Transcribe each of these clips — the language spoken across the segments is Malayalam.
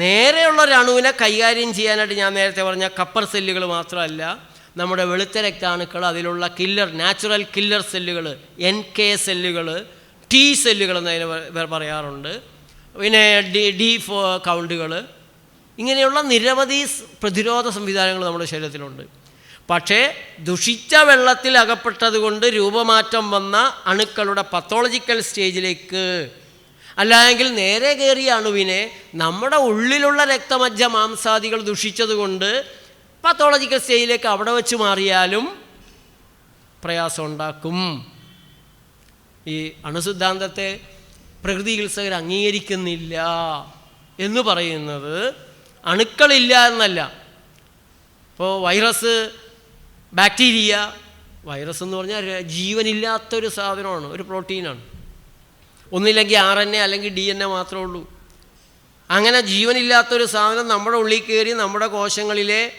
നേരെയുള്ള രണുവിനെ കൈകാര്യം ചെയ്യാനായിട്ട് ഞാൻ നേരത്തെ പറഞ്ഞ കപ്പർ സെല്ലുകൾ മാത്രമല്ല നമ്മുടെ വെളുത്ത രക്താണുക്കൾ അതിലുള്ള കില്ലർ നാച്ചുറൽ കില്ലർ സെല്ലുകൾ എൻ കെ സെല്ലുകൾ ടി സെല്ലുകൾ എന്നതിന് പറയാറുണ്ട്. പിന്നെ ഡി ഡി ഫോ കൗണ്ടുകൾ ഇങ്ങനെയുള്ള നിരവധി പ്രതിരോധ സംവിധാനങ്ങൾ നമ്മുടെ ശരീരത്തിലുണ്ട്. പക്ഷേ ദുഷിച്ച വെള്ളത്തിൽ അകപ്പെട്ടതുകൊണ്ട് രൂപമാറ്റം വന്ന അണുക്കളുടെ പത്തോളജിക്കൽ സ്റ്റേജിലേക്ക് അല്ലായെങ്കിൽ നേരെ കയറിയ അണുവിനെ നമ്മുടെ ഉള്ളിലുള്ള രക്തമജ്ജ മാംസാദികൾ ദുഷിച്ചതുകൊണ്ട് പത്തോളജിക്കൽ സ്റ്റേജിലേക്ക് അവിടെ വെച്ച് മാറിയാലും പ്രയാസം ഉണ്ടാക്കും ഈ അണുസിദ്ധാന്തത്തെ പ്രകൃതി ചികിത്സകർ അംഗീകരിക്കുന്നില്ല എന്ന് പറയുന്നത് അണുക്കളില്ല എന്നല്ല. ഇപ്പോൾ വൈറസ് ബാക്ടീരിയ വൈറസ് എന്ന് പറഞ്ഞാൽ ജീവനില്ലാത്തൊരു സാധനമാണ് ഒരു പ്രോട്ടീനാണ് ഒന്നില്ലെങ്കിൽ ആർ എൻ എ അല്ലെങ്കിൽ ഡി എൻ എ മാത്രമേ ഉള്ളൂ. അങ്ങനെ ജീവനില്ലാത്തൊരു സാധനം നമ്മുടെ ഉള്ളിൽ കയറി നമ്മുടെ കോശങ്ങളിലെ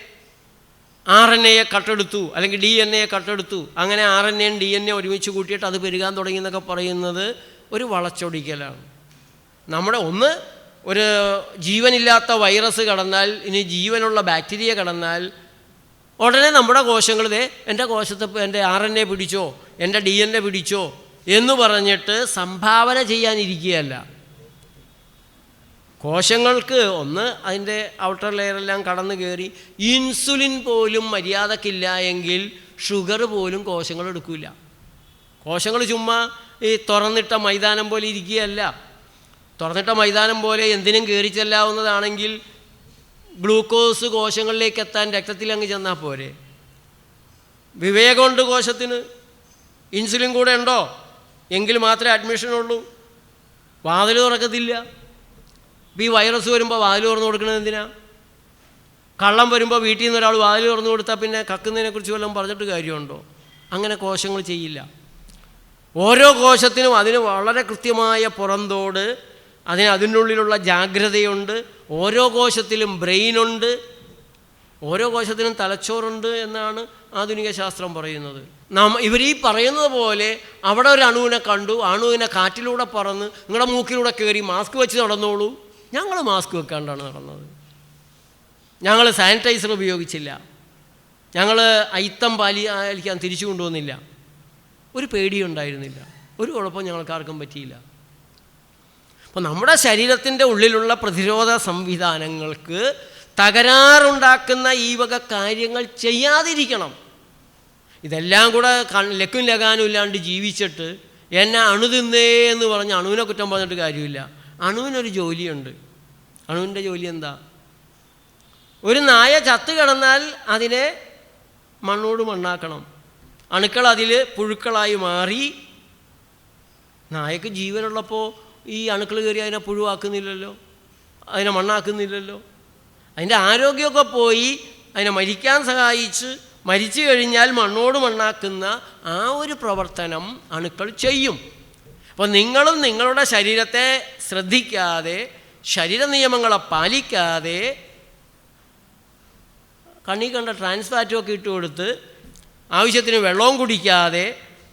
ആർ എൻ എയെ കട്ടെടുത്തു അല്ലെങ്കിൽ ഡി എൻ എയെ കട്ടെടുത്തു. അങ്ങനെ ആർ എൻ എയും ഡി എൻ എ ഒരുമിച്ച് കൂട്ടിയിട്ട് അത് പെരുകാൻ തുടങ്ങി എന്നൊക്കെ പറയുന്നത് ഒരു വളച്ചൊടിക്കലാണ്. നമ്മുടെ ഒന്ന് ഒരു ജീവനില്ലാത്ത വൈറസ് കടന്നാൽ ഇനി ജീവനുള്ള ബാക്ടീരിയ കടന്നാൽ ഉടനെ നമ്മുടെ കോശങ്ങളിതേ എന്റെ കോശത്തെ എന്റെ ആർ എൻ എ പിടിച്ചോ എന്റെ ഡി എൻ എ പിടിച്ചോ എന്ന് പറഞ്ഞിട്ട് സംഭാവന ചെയ്യാനിരിക്കുകയല്ല. കോശങ്ങൾക്ക് ഒന്ന് അതിന്റെ ഔട്ടർ ലെയറെല്ലാം കടന്നു കയറി ഇൻസുലിൻ പോലും മര്യാദക്കില്ല എങ്കിൽ ഷുഗർ പോലും കോശങ്ങൾ എടുക്കില്ല കോശങ്ങൾ ചുമ്മാ ഈ തുറന്നിട്ട മൈതാനം പോലെ ഇരിക്കുകയല്ല. തുറന്നിട്ട മൈതാനം പോലെ എന്തിനും കയറി ചെല്ലാവുന്നതാണെങ്കിൽ ഗ്ലൂക്കോസ് കോശങ്ങളിലേക്ക് എത്താൻ രക്തത്തിൽ അങ്ങ് ചെന്നാൽ പോരെ. വിവേകമുണ്ട് കോശത്തിന്. ഇൻസുലിൻ കൂടെ ഉണ്ടോ? എങ്കിൽ മാത്രമേ അഡ്മിഷനുള്ളൂ വാതിൽ തുറക്കത്തില്ല. ഇപ്പം ഈ വൈറസ് വരുമ്പോൾ വാതിൽ തുറന്നു കൊടുക്കുന്നത് എന്തിനാ? കള്ളം വരുമ്പോൾ വീട്ടിൽ നിന്ന് ഒരാൾ വാതിൽ തുറന്നു കൊടുത്താൽ പിന്നെ കക്കുന്നതിനെക്കുറിച്ച് വല്ലതും പറഞ്ഞിട്ട് കാര്യമുണ്ടോ? അങ്ങനെ കോശങ്ങൾ ചെയ്യില്ല. ഓരോ കോശത്തിനും അതിന് വളരെ കൃത്യമായ പുറന്തോട് അതിന് അതിനുള്ളിലുള്ള ജാഗ്രതയുണ്ട്. ഓരോ കോശത്തിലും ബ്രെയിനുണ്ട്. ഓരോ കോശത്തിനും തലച്ചോറുണ്ട് എന്നാണ് ആധുനിക ശാസ്ത്രം പറയുന്നത്. നാം ഇവർ ഈ പറയുന്നത് പോലെ അവിടെ ഒരു അണുവിനെ കണ്ടു അണുവിനെ കാറ്റിലൂടെ പറന്ന് നിങ്ങളുടെ മൂക്കിലൂടെ കയറി മാസ്ക് വെച്ച് നടന്നോളൂ. ഞങ്ങൾ മാസ്ക് വെക്കാണ്ടാണ് നടന്നത്. ഞങ്ങൾ സാനിറ്റൈസർ ഉപയോഗിച്ചില്ല. ഞങ്ങൾ അയിത്തം പാലി പാലിക്കാൻ തിരിച്ചു കൊണ്ടുവന്നില്ല. ഒരു പേടിയുണ്ടായിരുന്നില്ല ഒരു കുഴപ്പം ഞങ്ങൾക്കാർക്കും പറ്റിയില്ല. അപ്പോൾ നമ്മുടെ ശരീരത്തിന്റെ ഉള്ളിലുള്ള പ്രതിരോധ സംവിധാനങ്ങൾക്ക് തകരാറുണ്ടാക്കുന്ന ഈ വക കാര്യങ്ങൾ ചെയ്യാതിരിക്കണം. ഇതെല്ലാം കൂടെ ലക്കും ലഗാനും ഇല്ലാണ്ട് ജീവിച്ചിട്ട് എന്നെ അണു തിന്നേ എന്ന് പറഞ്ഞ് അണുവിനെ കുറ്റം പറഞ്ഞിട്ട് കാര്യമില്ല. അണുവിനൊരു ജോലിയുണ്ട്. അണുവിന്റെ ജോലി എന്താ? ഒരു നായ ചത്ത് കിടന്നാൽ അതിനെ മണ്ണോട് മണ്ണാക്കണം. അണുക്കൾ അതിൽ പുഴുക്കളായി മാറി. നായക്ക് ജീവനുള്ളപ്പോൾ ഈ അണുക്കൾ കയറി അതിനെ പുഴുവാക്കുന്നില്ലല്ലോ. അതിനെ മണ്ണാക്കുന്നില്ലല്ലോ. അതിന്റെ ആരോഗ്യമൊക്കെ പോയി അതിനെ മരിക്കാൻ സഹായിച്ച് മരിച്ചു കഴിഞ്ഞാൽ മണ്ണോട് മണ്ണാക്കുന്ന ആ ഒരു പ്രവർത്തനം അണുക്കൾ ചെയ്യും. അപ്പോൾ നിങ്ങളും നിങ്ങളുടെ ശരീരത്തെ ശ്രദ്ധിക്കാതെ ശരീര നിയമങ്ങളെ പാലിക്കാതെ കണ്ണി കണ്ട ട്രാൻസ്ഫാറ്റുമൊക്കെ ഇട്ട് കൊടുത്ത് ആവശ്യത്തിന് വെള്ളവും കുടിക്കാതെ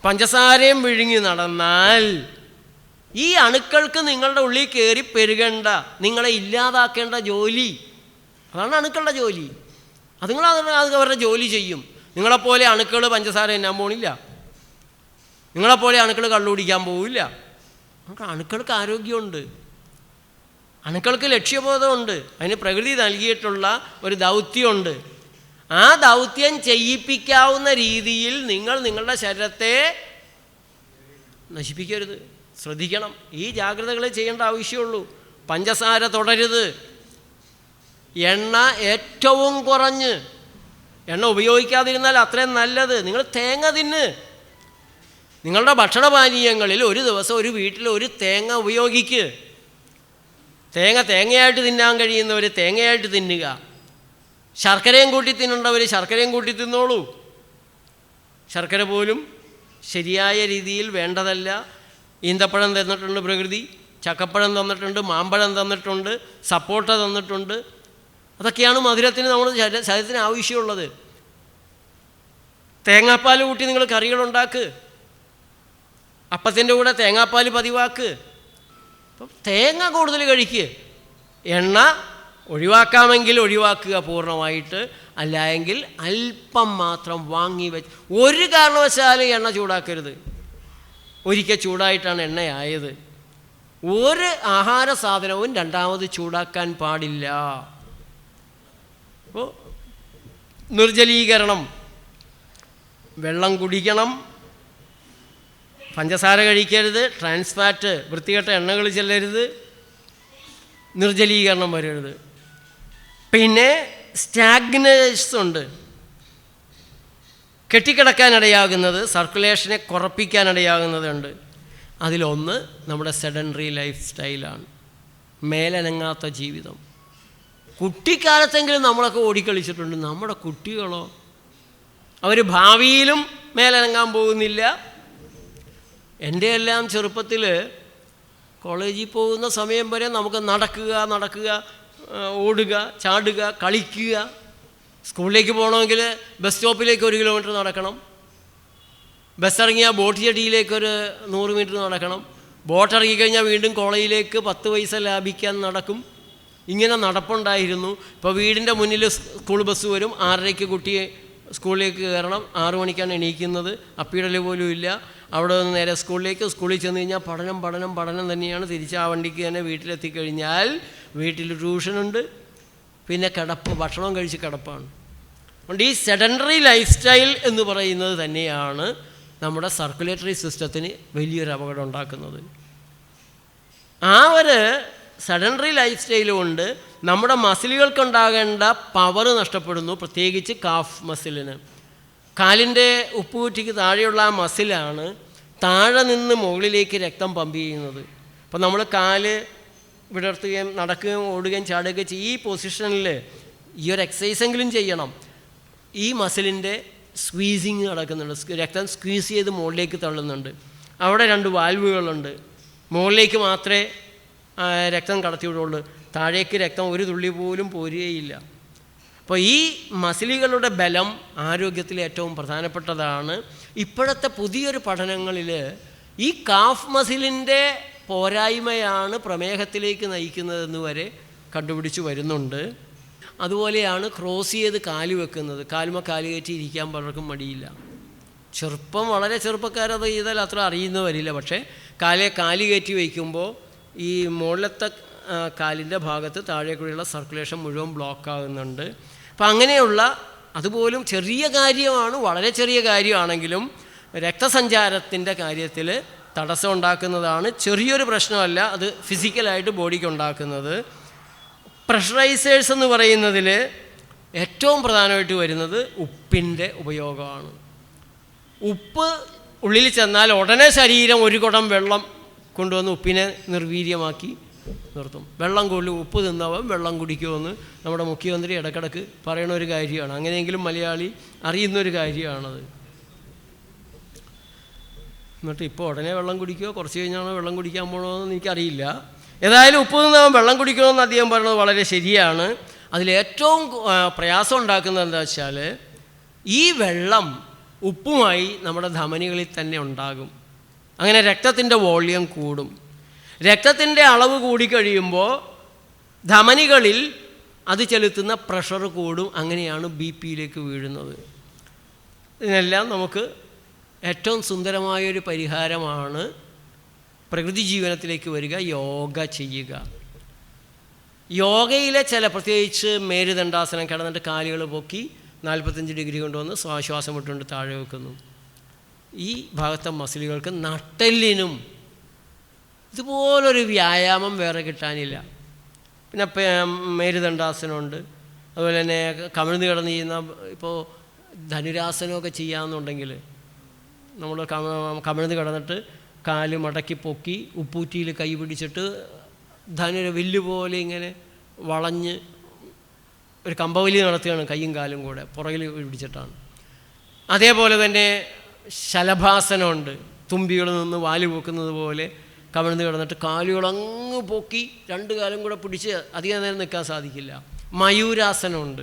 പഞ്ചസാരയും വിഴുങ്ങി നടന്നാൽ ഈ അണുക്കൾക്ക് നിങ്ങളുടെ ഉള്ളിൽ കയറി പെരുകേണ്ട നിങ്ങളെ ഇല്ലാതാക്കേണ്ട ജോലി. അതാണ് അണുക്കളുടെ ജോലി. അതുങ്ങൾ അത് അവരുടെ ജോലി ചെയ്യും. നിങ്ങളെപ്പോലെ അണുക്കൾ പഞ്ചസാര തിന്നാൻ പോണില്ല. നിങ്ങളെപ്പോലെ അണുക്കൾ കള്ളുപിടിക്കാൻ പോവില്ല. നമുക്ക് അണുക്കൾക്ക് ആരോഗ്യമുണ്ട്. അണുക്കൾക്ക് ലക്ഷ്യബോധമുണ്ട്. അതിന് പ്രകൃതി നൽകിയിട്ടുള്ള ഒരു ദൗത്യമുണ്ട്. ആ ദൗത്യം ചെയ്യിപ്പിക്കാവുന്ന രീതിയിൽ നിങ്ങൾ നിങ്ങളുടെ ശരീരത്തെ നശിപ്പിക്കരുത്. ശ്രദ്ധിക്കണം. ഈ ജാഗ്രതകളെ ചെയ്യേണ്ട ആവശ്യമുള്ളൂ. പഞ്ചസാര തുടരുത്. എണ്ണ ഏറ്റവും കുറഞ്ഞ്. എണ്ണ ഉപയോഗിക്കാതിരുന്നാൽ അത്രയും നല്ലത്. നിങ്ങൾ തേങ്ങ തിന്ന്. നിങ്ങളുടെ ഭക്ഷണപാനീയങ്ങളിൽ ഒരു ദിവസം ഒരു വീട്ടിൽ ഒരു തേങ്ങ ഉപയോഗിക്ക്. തേങ്ങ തേങ്ങയായിട്ട് തിന്നാൻ കഴിയുന്നവർ തേങ്ങയായിട്ട് തിന്നുക. ശർക്കരയും കൂട്ടി തിന്നേണ്ടവർ ശർക്കരയും കൂട്ടി തിന്നോളൂ. ശർക്കര പോലും ശരിയായ രീതിയിൽ വേണ്ടതല്ല. ഈന്തപ്പഴം തന്നിട്ടുണ്ട് പ്രകൃതി ചക്കപ്പഴം തന്നിട്ടുണ്ട് മാമ്പഴം തന്നിട്ടുണ്ട് സപ്പോട്ട തന്നിട്ടുണ്ട്. അതൊക്കെയാണ് മധുരത്തിന് നമ്മുടെ ശരീര- ശരീരത്തിന് ആവശ്യമുള്ളത്. തേങ്ങാപ്പാൽ കൂട്ടി നിങ്ങൾ കറികളുണ്ടാക്ക് അപ്പത്തിന്റെ കൂടെ തേങ്ങാപ്പാൽ പതിവാക്ക്. അപ്പം തേങ്ങ കൂടുതൽ കഴിക്കുക എണ്ണ ഒഴിവാക്കാമെങ്കിൽ ഒഴിവാക്കുക പൂർണമായിട്ട്. അല്ലായെങ്കിൽ അല്പം മാത്രം വാങ്ങി വെച്ച് ഒരു കാരണവശാലും എണ്ണ ചൂടാക്കരുത്. ഒരിക്കൽ ചൂടായിട്ടാണ് എണ്ണയായത്. ഒരു ആഹാര സാധനവും രണ്ടാമത് ചൂടാക്കാൻ പാടില്ല. അപ്പോൾ നിർജലീകരണം വെള്ളം കുടിക്കണം പഞ്ചസാര കഴിക്കരുത് ട്രാൻസ്ഫാറ്റ് വൃത്തികെട്ട എണ്ണകൾ ചെല്ലരുത് നിർജലീകരണം വരരുത്. പിന്നെ സ്റ്റാഗ്നേഴ്സ് ഉണ്ട്. കെട്ടിക്കിടക്കാനിടയാകുന്നത് സർക്കുലേഷനെ കുറപ്പിക്കാനിടയാകുന്നതുണ്ട്. അതിലൊന്ന് നമ്മുടെ സെഡൻറി ലൈഫ് സ്റ്റൈലാണ് മേലനങ്ങാത്ത ജീവിതം. കുട്ടിക്കാലത്തെങ്കിലും നമ്മളൊക്കെ ഓടിക്കളിച്ചിട്ടുണ്ട്. നമ്മുടെ കുട്ടികളോ? അവർ ഭാവിയിലും മേലനങ്ങാൻ പോകുന്നില്ല. എന്റെ എല്ലാം ചെറുപ്പത്തിൽ കോളേജിൽ പോകുന്ന സമയം വരെ നമുക്ക് നടക്കുക നടക്കുക ഓടുക ചാടുക കളിക്കുക. സ്കൂളിലേക്ക് പോകണമെങ്കിൽ ബസ് സ്റ്റോപ്പിലേക്ക് ഒരു കിലോമീറ്റർ നടക്കണം. ബസ് ഇറങ്ങിയാൽ ബോട്ട് ചെടിയിലേക്ക് ഒരു നൂറ് മീറ്റർ നടക്കണം. ബോട്ട് ഇറങ്ങിക്കഴിഞ്ഞാൽ വീണ്ടും കോളേജിലേക്ക് പത്ത് പൈസ ലാഭിക്കാൻ നടക്കും. ഇങ്ങനെ നടപ്പുണ്ടായിരുന്നു. ഇപ്പോൾ വീടിന്റെ മുന്നിൽ സ്കൂൾ ബസ് വരും. ആറരയ്ക്ക് കുട്ടിയെ സ്കൂളിലേക്ക് കയറണം. ആറു മണിക്കാണ് എണീക്കുന്നത്. അപ്പീടൽ പോലും ഇല്ല. അവിടെ നിന്ന് നേരെ സ്കൂളിലേക്ക്. സ്കൂളിൽ ചെന്ന് കഴിഞ്ഞാൽ പഠനം പഠനം പഠനം തന്നെയാണ്. തിരിച്ച് ആ വണ്ടിക്ക് തന്നെ വീട്ടിലെത്തിക്കഴിഞ്ഞാൽ വീട്ടിൽ ട്യൂഷനുണ്ട്. പിന്നെ കിടപ്പ് ഭക്ഷണം കഴിച്ച് കിടപ്പാണ്. അതുകൊണ്ട് ഈ സെഡൻഡറി ലൈഫ് സ്റ്റൈൽ എന്ന് പറയുന്നത് തന്നെയാണ് നമ്മുടെ സർക്കുലേറ്ററി സിസ്റ്റത്തിന് വലിയൊരു അപകടം ഉണ്ടാക്കുന്നത്. ആ ഒരു സഡൻഡറി ലൈഫ് സ്റ്റൈൽ കൊണ്ട് നമ്മുടെ മസിലുകൾക്കുണ്ടാകേണ്ട പവർ നഷ്ടപ്പെടുന്നു പ്രത്യേകിച്ച് കാഫ് മസിലിന് കാലിന്റെ ഉപ്പുകുറ്റിക്ക് താഴെയുള്ള ആ മസിലാണ് താഴെ നിന്ന് മുകളിലേക്ക് രക്തം പമ്പ് ചെയ്യുന്നത്. അപ്പോൾ നമ്മൾ കാൽ വിടർത്തുകയും നടക്കുകയും ഓടുകയും ചാടുകയും ചെയ്യും. ഈ പൊസിഷനിൽ ഈ ഒരു എക്സസൈസെങ്കിലും ചെയ്യണം. ഈ മസിലിന്റെ സ്ക്വീസിങ് നടക്കുന്നുണ്ട്. രക്തം സ്ക്വീസ് ചെയ്ത് മുകളിലേക്ക് തള്ളുന്നുണ്ട്. അവിടെ രണ്ട് വാൽവുകളുണ്ട് മുകളിലേക്ക് മാത്രമേ രക്തം കടത്തിവിടുള്ളൂ. താഴേക്ക് രക്തം ഒരു തുള്ളി പോലും പോരുകയില്ല. അപ്പോൾ ഈ മസിലുകളുടെ ബലം ആരോഗ്യത്തിൽ ഏറ്റവും പ്രധാനപ്പെട്ടതാണ്. ഇപ്പോഴത്തെ പുതിയൊരു പഠനങ്ങളിൽ ഈ കാഫ് മസിലിന്റെ പോരായ്മയാണ് പ്രമേഹത്തിലേക്ക് നയിക്കുന്നതെന്ന് വരെ കണ്ടുപിടിച്ച് വരുന്നുണ്ട്. അതുപോലെയാണ് ക്രോസ് ചെയ്ത് കാൽ വെക്കുന്നത്. കാലുമ കാൽ കയറ്റി ഇരിക്കാൻ പലർക്കും മടിയില്ല. ചെറുപ്പം വളരെ ചെറുപ്പക്കാരത് ചെയ്താൽ അത്ര അറിയുന്നവരില്ല. പക്ഷേ കാലെ കാൽ കയറ്റി വയ്ക്കുമ്പോൾ ഈ മുകളിലത്തെ കാലിന്റെ ഭാഗത്ത് താഴേക്കൂടിയുള്ള സർക്കുലേഷൻ മുഴുവൻ ബ്ലോക്ക് ആകുന്നുണ്ട്. അപ്പം അങ്ങനെയുള്ള അതുപോലും ചെറിയ കാര്യമാണ് വളരെ ചെറിയ കാര്യമാണെങ്കിലും രക്തസഞ്ചാരത്തിന്റെ കാര്യത്തിൽ തടസ്സം ഉണ്ടാക്കുന്നതാണ്. ചെറിയൊരു പ്രശ്നമല്ല അത് ഫിസിക്കലായിട്ട് ബോഡിക്ക് ഉണ്ടാക്കുന്നത്. പ്രഷറൈസേഴ്സ് എന്ന് പറയുന്നതിൽ ഏറ്റവും പ്രധാനമായിട്ട് വരുന്നത് ഉപ്പിന്റെ ഉപയോഗമാണ്. ഉപ്പ് ഉള്ളിൽ ചെന്നാൽ ഉടനെ ശരീരം ഒരു കുടം വെള്ളം കൊണ്ടുവന്ന് ഉപ്പിനെ നിർവീര്യമാക്കി നിർത്തും. വെള്ളം കൊള്ളു ഉപ്പ് തിന്നവൻ വെള്ളം കുടിക്കുമെന്ന് നമ്മുടെ മുഖ്യമന്ത്രി ഇടക്കിടക്ക് പറയുന്ന ഒരു കാര്യമാണ്. അങ്ങനെയെങ്കിലും മലയാളി അറിയുന്നൊരു കാര്യമാണത്. എന്നിട്ട് ഇപ്പോൾ ഉടനെ വെള്ളം കുടിക്കുമോ കുറച്ച് കഴിഞ്ഞാണോ വെള്ളം കുടിക്കാൻ പോകണമെന്ന് എനിക്കറിയില്ല. ഏതായാലും ഉപ്പ് നിന്നവൻ വെള്ളം കുടിക്കണമെന്ന് അദ്ദേഹം പറയുന്നത് വളരെ ശരിയാണ്. അതിലേറ്റവും പ്രയാസം ഉണ്ടാക്കുന്നത് എന്താ വെച്ചാൽ ഈ വെള്ളം ഉപ്പുമായി നമ്മുടെ ധമനികളിൽ തന്നെ ഉണ്ടാകും. അങ്ങനെ രക്തത്തിന്റെ വോള്യം കൂടും. രക്തത്തിന്റെ അളവ് കൂടിക്കഴിയുമ്പോൾ ധമനികളിൽ അത് ചെലുത്തുന്ന പ്രഷർ കൂടും. അങ്ങനെയാണ് ബി പിയിലേക്ക് വീഴുന്നത്. ഇതിനെല്ലാം നമുക്ക് ഏറ്റവും സുന്ദരമായൊരു പരിഹാരമാണ് പ്രകൃതി ജീവനത്തിലേക്ക് വരിക യോഗ ചെയ്യുക. യോഗയിലെ ചില പ്രത്യേകിച്ച് മേരുദണ്ഡാസനം കിടന്നിട്ട് കാലുകൾ പൊക്കി നാൽപ്പത്തഞ്ച് ഡിഗ്രി കൊണ്ടുവന്ന് ശ്വാസം വിട്ടുകൊണ്ട് താഴെ വെക്കുന്നു. ഈ ഭാഗത്തെ മസിലുകൾക്ക് നട്ടെല്ലിനും ഇതുപോലൊരു വ്യായാമം വേറെ കിട്ടാനില്ല. പിന്നെ മേരുദണ്ഡാസനമുണ്ട്. അതുപോലെ തന്നെ കമിഴ്ന്ന് കിടന്ന് ചെയ്യുന്ന ഇപ്പോൾ ധനുരാസനമൊക്കെ ചെയ്യാമെന്നുണ്ടെങ്കിൽ നമ്മൾ കമിഴ്ന്ന് കിടന്നിട്ട് കാൽ മടക്കി പൊക്കി ഉപ്പൂറ്റിയിൽ കൈ പിടിച്ചിട്ട് ധനുര വില്ല് പോലെ ഇങ്ങനെ വളഞ്ഞ് ഒരു കമ്പവലി നടത്തുകയാണ് കൈയും കാലും കൂടെ പുറകിൽ പിടിച്ചിട്ടാണ്. അതേപോലെ തന്നെ ശലഭാസനമുണ്ട്. തുമ്പികൾ നിന്ന് വാൽ പൂക്കുന്നത് പോലെ കവിഴ്ന്ന് കിടന്നിട്ട് കാലുകൾ അങ്ങ് പൊക്കി രണ്ട് കാലം കൂടെ പിടിച്ച് അധികം നേരം നിൽക്കാൻ സാധിക്കില്ല. മയൂരാസനമുണ്ട്.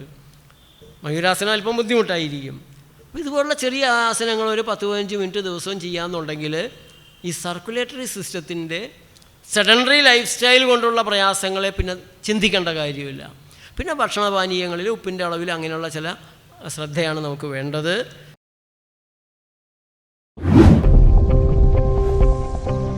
മയൂരാസനം അല്പം ബുദ്ധിമുട്ടായിരിക്കും. ഇതുപോലുള്ള ചെറിയ ആസനങ്ങൾ ഒരു പത്ത് പതിനഞ്ച് മിനിറ്റ് ദിവസവും ചെയ്യാമെന്നുണ്ടെങ്കിൽ ഈ സർക്കുലേറ്ററി സിസ്റ്റത്തിന്റെ സെഡൻഡറി ലൈഫ് സ്റ്റൈൽ കൊണ്ടുള്ള പ്രയാസങ്ങളെ പിന്നെ ചിന്തിക്കേണ്ട കാര്യമില്ല. പിന്നെ ഭക്ഷണപാനീയങ്ങളിൽ ഉപ്പിന്റെ അളവിൽ അങ്ങനെയുള്ള ചില ശ്രദ്ധയാണ് നമുക്ക് വേണ്ടത്. you